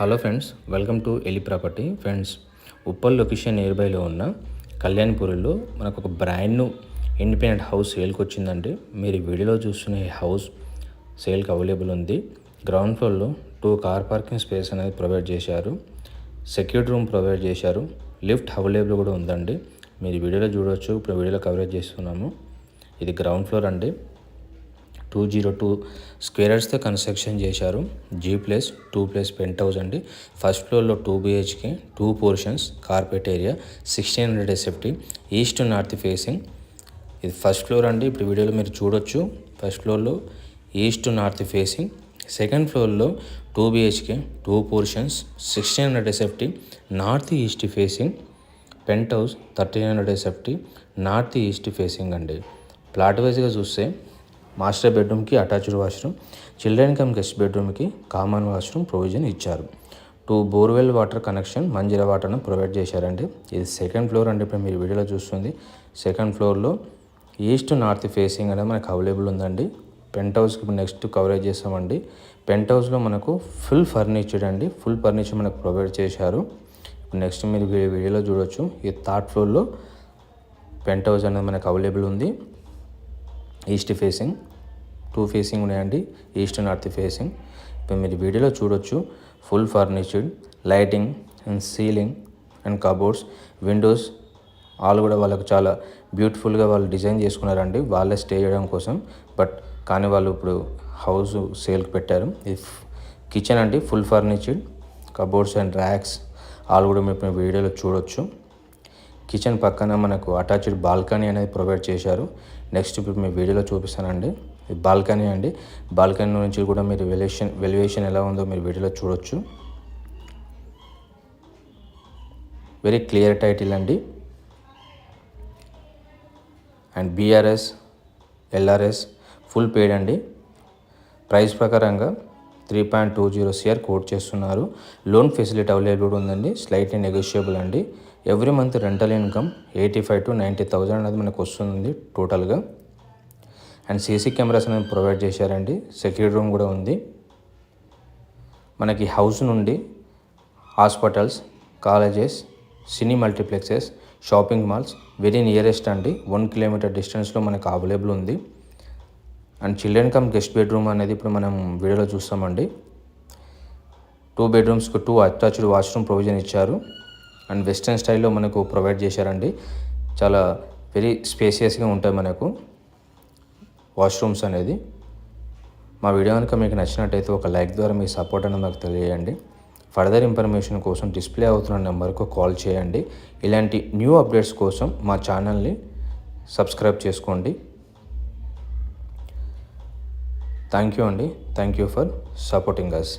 Hello friends welcome to ఎలి property. Friends Uppal location near బైలో ఉన్న కళ్యాణ్పూరిలో మనకు ఒక బ్రాండ్ న్యూ ఇండిపెండెంట్ హౌస్ సేల్కి వచ్చిందండి. మీరు వీడియోలో చూస్తున్న ఈ హౌస్ సేల్కి అవైలబుల్ ఉంది. గ్రౌండ్ ఫ్లోర్లో టూ కార్ పార్కింగ్ స్పేస్ అనేది ప్రొవైడ్ చేశారు. సెక్యూర్డ్ రూమ్ ప్రొవైడ్ చేశారు. లిఫ్ట్ అవైలబుల్ కూడా ఉందండి. మీరు వీడియోలో చూడవచ్చు ఇప్పుడు వీడియోలో కవరేజ్ చేస్తున్నాము. ఇది గ్రౌండ్ ఫ్లోర్ అండి. టూ జీరో టూ స్క్వేరర్స్తో కన్స్ట్రక్షన్ చేశారు. G plus two plus penthouse అండి. ఫస్ట్ ఫ్లోర్లో two BHK two portions carpet area sixteen hundred SFT east north facing. ఇది ఫస్ట్ ఫ్లోర్ అండి. ఇప్పుడు వీడియోలో మీరు చూడొచ్చు. ఫస్ట్ ఫ్లోర్లో ఈస్ట్ నార్త్ ఫేసింగ్. సెకండ్ ఫ్లోర్లో two BHK two portions sixteen hundred SFT north east facing. Penthouse thirteen hundred SFT north east facing అండి. Plot వైజ్గా చూస్తే మాస్టర్ బెడ్రూమ్కి attached washroom children cum guest బెడ్రూమ్కి కామన్ వాష్రూమ్ ప్రొవిజన్ ఇచ్చారు. Two borewell water connection Manjeera వాటర్ను provide చేశారండి. ఇది second floor అంటే ఇప్పుడు మీరు వీడియోలో చూస్తుంది. సెకండ్ ఫ్లోర్లో ఈస్ట్ నార్త్ ఫేసింగ్ అనేది మనకు అవైలబుల్ ఉందండి. పెంట్ హౌస్కి నెక్స్ట్ కవరేజ్ చేస్తామండి. పెంట్ హౌస్లో మనకు ఫుల్ ఫర్నిచర్ అండి. ఫుల్ ఫర్నిచర్ మనకు ప్రొవైడ్ చేశారు. నెక్స్ట్ మీరు వీడియోలో చూడొచ్చు. ఈ థర్డ్ ఫ్లోర్లో పెంట్ హౌస్ అనేది మనకు అవైలబుల్ ఉంది. East facing. టూ ఫేసింగ్ ఉన్నాయండి ఈస్ట్ నార్త్ ఫేసింగ్. ఇప్పుడు మీరు వీడియోలో చూడొచ్చు full furnished lighting and ceiling and cupboards windows వాళ్ళు కూడా వాళ్ళకు చాలా బ్యూటిఫుల్గా వాళ్ళు డిజైన్ చేసుకున్నారండి. వాళ్ళే స్టే చేయడం కోసం. బట్ కానీ వాళ్ళు ఇప్పుడు హౌస్ సేల్కి పెట్టారు. ఇఫ్ కిచెన్ అండి full furnished cupboards and racks వాళ్ళు కూడా మీరు వీడియోలో చూడొచ్చు. కిచెన్ పక్కన మనకు అటాచ్డ్ బాల్కనీ అనేది ప్రొవైడ్ చేశారు. నెక్స్ట్ ఇప్పుడు మీ వీడియోలో చూపిస్తానండి. బాల్కనీ అండి. బాల్కనీ నుంచి కూడా మీరు వెలివేషన్ వెలివేషన్ ఎలా ఉందో మీరు వీడియోలో చూడొచ్చు. వెరీ క్లియర్ టైటిల్ అండి. And BRS LRS full paid అండి. ప్రైస్ ప్రకారంగా three point two zero CR quote చేస్తున్నారు. లోన్ ఫెసిలిటీ అవైలబుల్ ఉందండి. స్లైట్లీ నెగోషియబుల్ అండి. Every month rental income eighty five to ninety thousand అనేది మనకు వస్తుంది టోటల్గా అండ్ సీసీ కెమెరాస్ అనేది ప్రొవైడ్ చేశారండి. సెక్యూరిటీ రూమ్ కూడా ఉంది. మనకి హౌస్ నుండి hospitals colleges cine multiplexes shopping malls very nearest అండి. వన్ కిలోమీటర్ డిస్టెన్స్లో మనకు అవైలబుల్ ఉంది. And children cum guest bedroom అనేది ఇప్పుడు మనం వీడియోలో చూస్తామండి. టూ బెడ్రూమ్స్కి టూ అటాచ్డ్ వాష్రూమ్ ప్రొవిజన్ ఇచ్చారు. అండ్ వెస్ట్రన్ స్టైల్లో మనకు ప్రొవైడ్ చేశారండి. చాలా వెరీ స్పేసియస్గా ఉంటాయి మనకు. వాష్రూమ్స్ అనేది మా వీడియో కనుక మీకు నచ్చినట్టయితే ఒక లైక్ ద్వారా మీ సపోర్ట్ అనేది మాకు తెలియజేయండి. ఫర్దర్ ఇన్ఫర్మేషన్ కోసం డిస్ప్లే అవుతున్న నెంబర్కు కాల్ చేయండి. ఇలాంటి న్యూ అప్డేట్స్ కోసం మా ఛానల్ని సబ్స్క్రైబ్ చేసుకోండి. థ్యాంక్ యూ అండి. Thank you for supporting us